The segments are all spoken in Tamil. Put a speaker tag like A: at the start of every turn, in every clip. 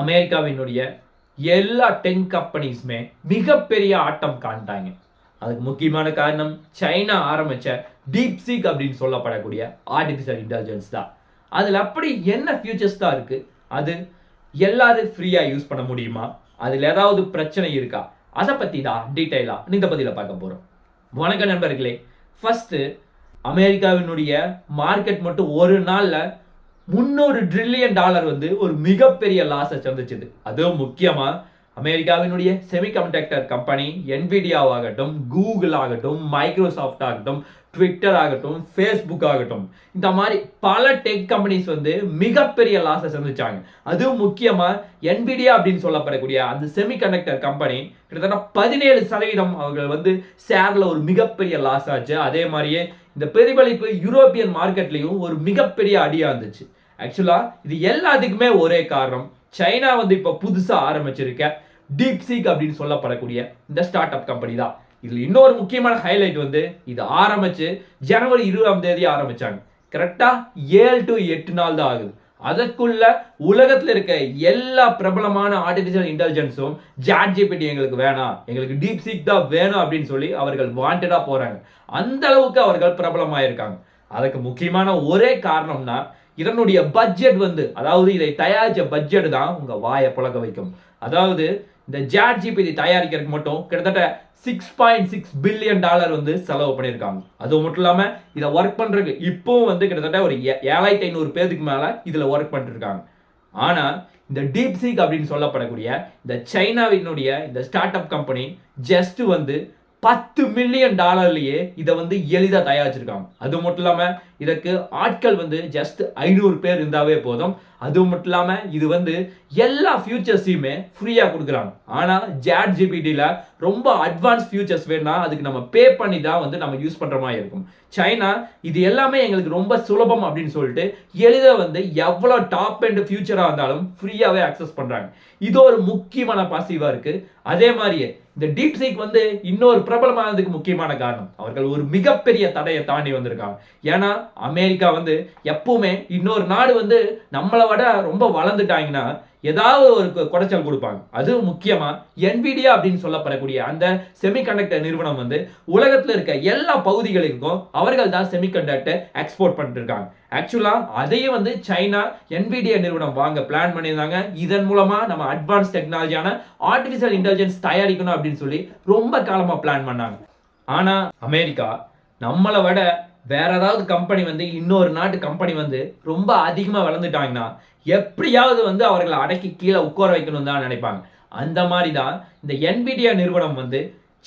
A: அமெரிக்காவினுடைய எல்லா டென் கம்பெனிஸுமே மிகப்பெரிய ஆட்டம் காண்ட்டாங்க அதுக்கு முக்கியமான காரணம் சைனா ஆரம்பித்த டீப்சிக் அப்படின்னு சொல்லப்படக்கூடிய ஆர்டிஃபிஷியல் இன்டெலிஜென்ஸ் தான். அதில் அப்படி என்ன ஃபியூச்சர்ஸ் தான் இருக்குது அது எல்லாரும் ஃப்ரீயாக யூஸ் பண்ண முடியுமா? அதில் ஏதாவது பிரச்சனை இருக்கா? அதை பற்றி தான் டீட்டெயிலாக இந்த பதிவில் பார்க்க போகிறோம் வணக்கம் நண்பர்களே. ஃபஸ்ட்டு அமெரிக்காவினுடைய மார்க்கெட் மட்டும் ஒரு நாளில் முந்நூறு ட்ரில்லியன் டாலர் வந்து ஒரு மிகப்பெரிய லாஸை சந்திச்சுது. அதுவும் முக்கியமாக அமெரிக்காவினுடைய செமிகண்டக்டர் கம்பெனி ஆகட்டும் கூகுள் ஆகட்டும் மைக்ரோசாஃப்ட் ஆகட்டும் ட்விட்டர் ஆகட்டும் ஃபேஸ்புக் ஆகட்டும் இந்த மாதிரி பல டெக் கம்பெனிஸ் வந்து மிகப்பெரிய லாஸை சந்திச்சாங்க. அதுவும் முக்கியமாக என்விடியா அப்படின்னு சொல்லப்படக்கூடிய அந்த செமிகண்டக்டர் கம்பெனி கிட்டத்தட்ட பதினேழு சதவீதம் அவர்கள் வந்து ஷேரில் ஒரு மிகப்பெரிய லாஸ் ஆச்சு. அதே மாதிரியே இந்த பிரதிபலிப்பு யூரோப்பியன் மார்க்கெட்லேயும் ஒரு மிகப்பெரிய அடியாக இருந்துச்சு. ஆக்சுவலாக இது எல்லாத்துக்குமே ஒரே காரணம் சைனா வந்து இப்போ புதுசாக ஆரம்பிச்சிருக்க டீப் சீக் அப்படின்னு சொல்லப்படக்கூடிய இந்த ஸ்டார்ட் அப் கம்பெனி தான். இதில் இன்னொரு முக்கியமான ஹைலைட் வந்து இது ஆரம்பிச்சு ஜனவரி இருபதாம் தேதி ஆரம்பிச்சாங்க. கரெக்டாக ஏழு டு எட்டு நாள் தான் ஆகுது. அதற்குள்ள உலகத்தில் இருக்க எல்லா பிரபலமான ஆர்டிஃபிஷியல் இன்டெலிஜென்ஸும் ஜாட் ஜிபிடி எங்களுக்கு வேணாம். எங்களுக்கு டீப் சீக் தான் வேணும் அப்படின்னு சொல்லி அவர்கள் வாண்டடாக போகிறாங்க அந்த அளவுக்கு அவர்கள் பிரபலமாயிருக்காங்க. அதுக்கு முக்கியமான ஒரே காரணம்னா இதனுடைய பட்ஜெட் வந்து அதாவது இதை தயாரிச்ச பட்ஜெட் தான் உங்க வாயை புழக்க வைக்கும். அதாவது இந்த ஜாட் ஜிபிடி தயாரிக்கிறதுக்கு மட்டும் கிட்டத்தட்ட six point six billion dollar வந்து செலவு பண்ணியிருக்காங்க. அது மட்டும் இல்லாமல் இதை ஒர்க் பண்ணுறதுக்கு இப்போவும் வந்து கிட்டத்தட்ட ஒரு ஏ- ஏழாயிரத்தி ஐநூறு பேருக்கு மேலே இதில் ஒர்க் பண்ணிருக்காங்க. ஆனால் இந்த டீப்சிக் அப்படின்னு சொல்லப்படக்கூடிய இந்த சைனாவினுடைய இந்த ஸ்டார்ட் அப் கம்பெனி ஜஸ்ட் வந்து பத்து மில்லியன் டாலர்லயே இதை வந்து எளிதாக தயாரிச்சிருக்காங்க. அது மட்டும் இல்லாமல் இதற்கு ஆட்கள் வந்து ஜஸ்ட் ஐநூறு பேர் இருந்தாவே போதும். அது மட்டும் இல்லாமல் இது வந்து எல்லா ஃபியூச்சர்ஸையுமே ஃப்ரீயாக கொடுக்குறாங்க. ஆனால் ஜேட் ஜிபிடியில் ரொம்ப அட்வான்ஸ் ஃபியூச்சர்ஸ் வேணும்னா அதுக்கு நம்ம பே பண்ணி தான் வந்து நம்ம யூஸ் பண்ணுற மாதிரி இருக்கும். சைனா இது எல்லாமே எங்களுக்கு ரொம்ப சுலபம் அப்படின்னு சொல்லிட்டு எளிதாக வந்து எவ்வளோ டாப் அண்ட் ஃபியூச்சராக இருந்தாலும் ஃப்ரீயாகவே அக்சஸ் பண்ணுறாங்க இது ஒரு முக்கியமான பாசிவாக இருக்குது அதே மாதிரியே இந்த டீப் சீக் வந்து இன்னொரு பிரபலமானதுக்கு முக்கியமான காரணம். அவர்கள் ஒரு மிகப்பெரிய தடையை தாண்டி வந்திருக்காங்க. ஏன்னா அமெரிக்கா வந்து எப்பவுமே இன்னொரு நாடு வந்து நம்மளை விட ரொம்ப வளர்ந்துட்டாங்கன்னா ஏதாவது ஒரு குடைச்சல் கொடுப்பாங்க. அது முக்கியமாக என்பிடியா அப்படின்னு சொல்லப்படக்கூடிய அந்த செமிகண்டக்டர் நிறுவனம் வந்து உலகத்தில் இருக்க எல்லா பகுதிகளுக்கும் அவர்கள் தான் செமிகண்டக்டர் எக்ஸ்போர்ட் பண்ணிட்டு இருக்காங்க அதையே வந்து சைனா என்பிடிஏ நிறுவனம் வாங்க பிளான் பண்ணியிருந்தாங்க. இதன் மூலமாக நம்ம அட்வான்ஸ் டெக்னாலஜியான ஆர்டிஃபிஷியல் இன்டெலிஜென்ஸ் தயாரிக்கணும் அப்படின்னு சொல்லி ரொம்ப காலமாக பிளான் பண்ணாங்க. ஆனால் அமெரிக்கா நம்மளை விட வேற ஏதாவது கம்பெனி வந்து இன்னொரு நாட்டு கம்பெனி வந்து ரொம்ப அதிகமாக வளர்ந்துட்டாங்கன்னா எப்படியாவது வந்து அவர்களை அடக்கி கீழே உட்கார வைக்கணும் தான் நினைப்பாங்க. அந்த மாதிரி தான் இந்த என்பிடிஆர் நிறுவனம் வந்து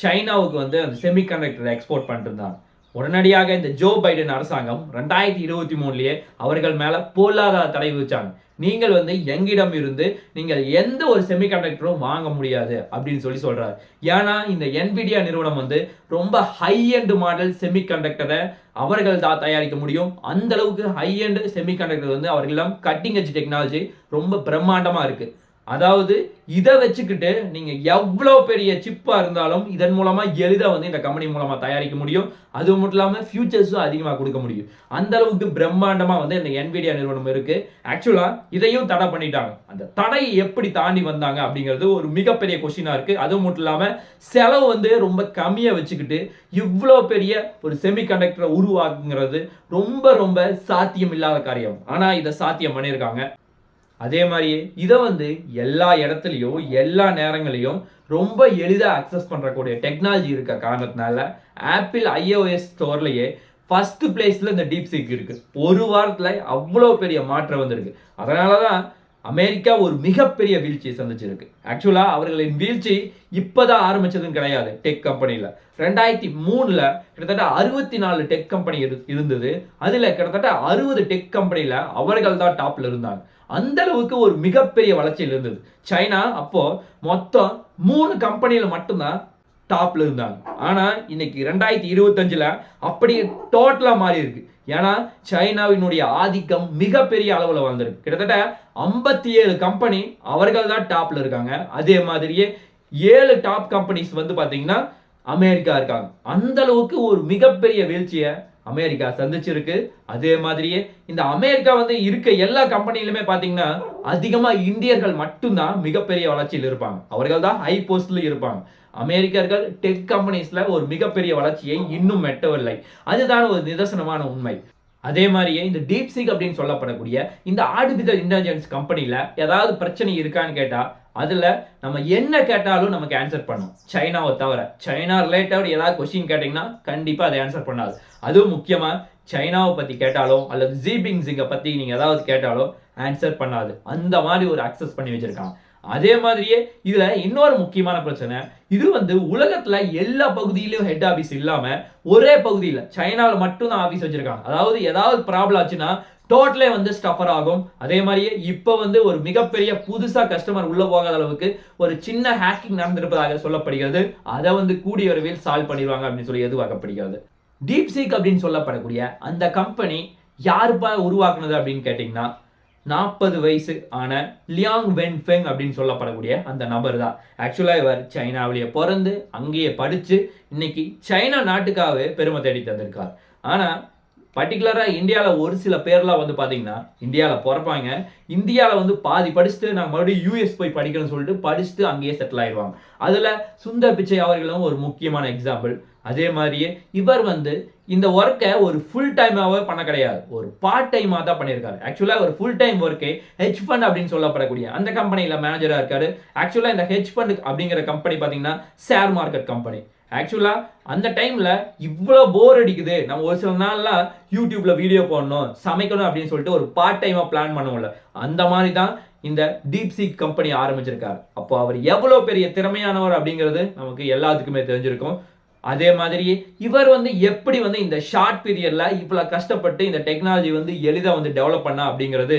A: சைனாவுக்கு வந்து அந்த செமிகண்டக்டரை எக்ஸ்போர்ட் பண்ணிருந்தாங்க உடனடியாக இந்த ஜோ பைடன் அரசாங்கம் ரெண்டாயிரத்தி இருபத்தி மூணுலேயே அவர்கள் மேலே பொருளாதார தடை விதிச்சாங்க. நீங்கள் வந்து எங்கிடம் இருந்து நீங்கள் எந்த ஒரு செமிகண்டக்டரும் வாங்க முடியாது அப்படின்னு சொல்லி சொல்றாரு. ஏன்னா இந்த என்பிடியா நிறுவனம் வந்து ரொம்ப ஹை எண்ட் மாடல் செமிகண்டக்டரை அவர்கள் தான் தயாரிக்க முடியும். அந்த அளவுக்கு ஹை எண்ட் செமிகண்டக்டர் வந்து அவர்களிடம் கட்டிங் எஜ் டெக்னாலஜி ரொம்ப பிரம்மாண்டமா இருக்கு. அதாவது இதை வச்சுக்கிட்டு நீங்க எவ்வளோ பெரிய சிப்பா இருந்தாலும் இதன் மூலமா எளிதாக வந்து இந்த கம்பெனி மூலமா தயாரிக்க முடியும். அது மட்டும் இல்லாமல் ஃபியூச்சர்ஸும் அதிகமாக கொடுக்க முடியும். அந்த அளவுக்கு பிரம்மாண்டமா வந்து இந்த NVIDIA நிறுவனம் இருக்கு. ஆக்சுவலா இதையும் தடை பண்ணிட்டாங்க. அந்த தடையை எப்படி தாண்டி வந்தாங்க அப்படிங்கிறது ஒரு மிகப்பெரிய கொஷினாக இருக்கு. அதுவும் மட்டும் இல்லாமல் செலவு வந்து ரொம்ப கம்மியா வச்சுக்கிட்டு இவ்வளோ பெரிய ஒரு செமிகண்டக்டரை உருவாக்குங்கிறது ரொம்ப ரொம்ப சாத்தியம் இல்லாத காரியம். ஆனா இதை சாத்தியம் பண்ணியிருக்காங்க. அதே மாதிரியே இதை வந்து எல்லா இடத்துலையும் எல்லா நேரங்களையும் ரொம்ப எளிதாக அக்சஸ் பண்ணுறக்கூடிய டெக்னாலஜி இருக்க காரணத்தினால ஆப்பிள் ஐஓஎஸ் ஸ்டோர்லேயே ஃபர்ஸ்ட் பிளேஸில் இந்த டீப் சீக் இருக்குது ஒரு வாரத்தில் அவ்வளோ பெரிய மாற்றம் வந்திருக்கு. அதனால தான் அமெரிக்கா ஒரு மிகப்பெரிய வீழ்ச்சியை சந்திச்சிருக்கு. ஆக்சுவலாக அவர்களின் வீழ்ச்சி இப்போ தான் ஆரம்பித்ததும் கிடையாது டெக் கம்பெனியில் ரெண்டாயிரத்தி மூணில் கிட்டத்தட்ட அறுபத்தி நாலு டெக் கம்பெனி இருந்தது. அதில் கிட்டத்தட்ட அறுபது டெக் கம்பெனியில் அவர்கள் தான் டாப்பில் இருந்தாங்க. அந்த அளவுக்கு ஒரு மிகப்பெரிய வளர்ச்சியில் இருந்தது. சைனா அப்போ மொத்தம் மூணு கம்பெனியில் மட்டும்தான் டாப்ல இருந்தாங்க. ஆனா இன்னைக்கு ரெண்டாயிரத்தி இருபத்தஞ்சுல அப்படியே டோட்டலா மாறி இருக்கு. ஏன்னா சைனாவினுடைய ஆதிக்கம் மிகப்பெரிய அளவுல வந்திருக்கு கிட்டத்தட்ட ஐம்பத்தி ஏழு கம்பெனி அவர்கள் தான் டாப்ல இருக்காங்க. அதே மாதிரியே ஏழு டாப் கம்பெனிஸ் வந்து பாத்தீங்கன்னா அமெரிக்கா இருக்காங்க. அந்த அளவுக்கு ஒரு மிகப்பெரிய வீழ்ச்சியை அமெரிக்கா சந்திச்சிருக்கு. அதே மாதிரியே இந்த அமெரிக்கா வந்து இருக்க எல்லா கம்பெனிலுமே பார்த்தீங்கன்னா அதிகமாக இந்தியர்கள் மட்டும்தான் மிகப்பெரிய வளர்ச்சியில் இருப்பாங்க. அவர்கள் தான் ஹை போஸ்ட்ல இருப்பாங்க. அமெரிக்கர்கள் டெக் கம்பெனிஸ்ல ஒரு மிகப்பெரிய வளர்ச்சியை இன்னும் எட்டவில்லை. அதுதான் ஒரு நிதர்சனமான உண்மை. அதே மாதிரியே இந்த டீப்சிக் அப்படின்னு சொல்லப்படக்கூடிய இந்த ஆர்டிபிஷியல் இன்டெலிஜென்ஸ் கம்பெனியில் ஏதாவது பிரச்சனை இருக்கான்னு கேட்டால் அதில் நம்ம என்ன கேட்டாலும் நமக்கு ஆன்சர் பண்ணும். சைனாவை தவிர சைனா ரிலேட்டட் ஏதாவது கொஸ்டின் கேட்டிங்கன்னா கண்டிப்பாக அதை ஆன்சர் பண்ணாது. அதுவும் முக்கியமாக சைனாவை பற்றி கேட்டாலும் அல்லது ஜீபிங் சிங்கை பற்றி நீங்கள் ஏதாவது கேட்டாலோ ஆன்சர் பண்ணாது. அந்த மாதிரி ஒரு அக்சஸ் பண்ணி வச்சுருக்காங்க அதே மாதிரியே இதில் இன்னொரு முக்கியமான பிரச்சனை இது வந்து உலகத்தில் எல்லா பகுதியிலையும் ஹெட் ஆஃபீஸ் இல்லாமல் ஒரே பகுதியில் சைனாவில் மட்டும் தான் ஆஃபீஸ் வச்சுருக்காங்க. அதாவது ஏதாவது ப்ராப்ளம் ஆச்சுன்னா டோட்டலே வந்து ஸ்டஃபர் ஆகும். அதே மாதிரியே இப்போ வந்து ஒரு மிகப்பெரிய புதுசாக கஸ்டமர் உள்ளே போகாத அளவுக்கு ஒரு சின்ன ஹேக்கிங் நடந்திருப்பதாக சொல்லப்படுகிறது. அதை வந்து கூடிய விரைவில் சால்வ் பண்ணிடுவாங்க அப்படின்னு சொல்லி எதுவாகப்படுகிறது டீப்சீக் அப்படின்னு சொல்லப்படக்கூடிய அந்த கம்பெனி யாருப்பா உருவாக்குனது அப்படின்னு கேட்டிங்கன்னா நாற்பது வயசு ஆன லியாங் வென் ஃபெங் அப்படின்னு சொல்லப்படக்கூடிய அந்த நபர் தான். ஆக்சுவலாக இவர் சைனாவிலேயே பிறந்து அங்கேயே படித்து இன்னைக்கு சைனா நாட்டுக்காகவே பெருமை தேடி தந்திருக்கார். ஆனால் பர்டிகுலராக இந்தியாவில் ஒரு சில பேர்லாம் வந்து பார்த்தீங்கன்னா இந்தியாவில் பிறப்பாங்க. இந்தியாவில் வந்து பாதி படிச்சுட்டு நான் மறுபடியும் யூஎஸ் போய் படிக்கணும்னு சொல்லிட்டு படிச்சுட்டு அங்கேயே செட்டில் ஆயிடுவாங்க. அதில் சுந்தர் பிச்சை அவர்களும் ஒரு முக்கியமான எக்ஸாம்பிள் அதே மாதிரியே இவர் வந்து இந்த ஒர்க்கை ஒரு ஃபுல் டைமாகவே பண்ண கிடையாது. ஒரு பார்ட் டைமாக தான் பண்ணியிருக்காரு. ஆக்சுவலாக ஒரு ஃபுல் டைம் ஒர்க்கே ஹெச் ஃபண்ட் அப்படின்னு சொல்லப்படக்கூடிய அந்த கம்பெனியில் மேனேஜராக இருக்காரு. ஆக்சுவலாக இந்த ஹெச் ஃபண்ட் அப்படிங்கிற கம்பெனி பார்த்தீங்கன்னா ஷேர் மார்க்கெட் கம்பெனி ஆக்சுவலாக அந்த டைமில் இவ்வளோ போர் அடிக்குது. நம்ம ஒரு சில நாள்லாம் யூடியூப்பில் வீடியோ போடணும் சமைக்கணும் அப்படின்னு சொல்லிட்டு ஒரு பார்ட் டைமாக பிளான் பண்ணுவோம்ல. அந்த மாதிரி தான் இந்த டீப் சீக் கம்பெனி ஆரம்பிச்சிருக்காரு. அப்போ அவர் எவ்வளோ பெரிய திறமையானவர் அப்படிங்கிறது நமக்கு எல்லாத்துக்குமே தெரிஞ்சிருக்கும். அதே மாதிரி இவர் வந்து எப்படி வந்து இந்த ஷார்ட் பீரியடில் இவ்வளோ கஷ்டப்பட்டு இந்த டெக்னாலஜி வந்து எளிதாக வந்து டெவலப் பண்ணா அப்படிங்கிறது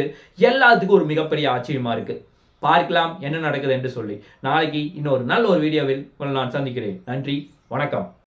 A: எல்லாத்துக்கும் ஒரு மிகப்பெரிய ஆச்சரியமாக இருக்குது பார்க்கலாம் என்ன நடக்குது என்று சொல்லி. நாளைக்கு இன்னொரு நல்ல ஒரு வீடியோவில் உங்களை நான் சந்திக்கிறேன். நன்றி. வணக்கம்.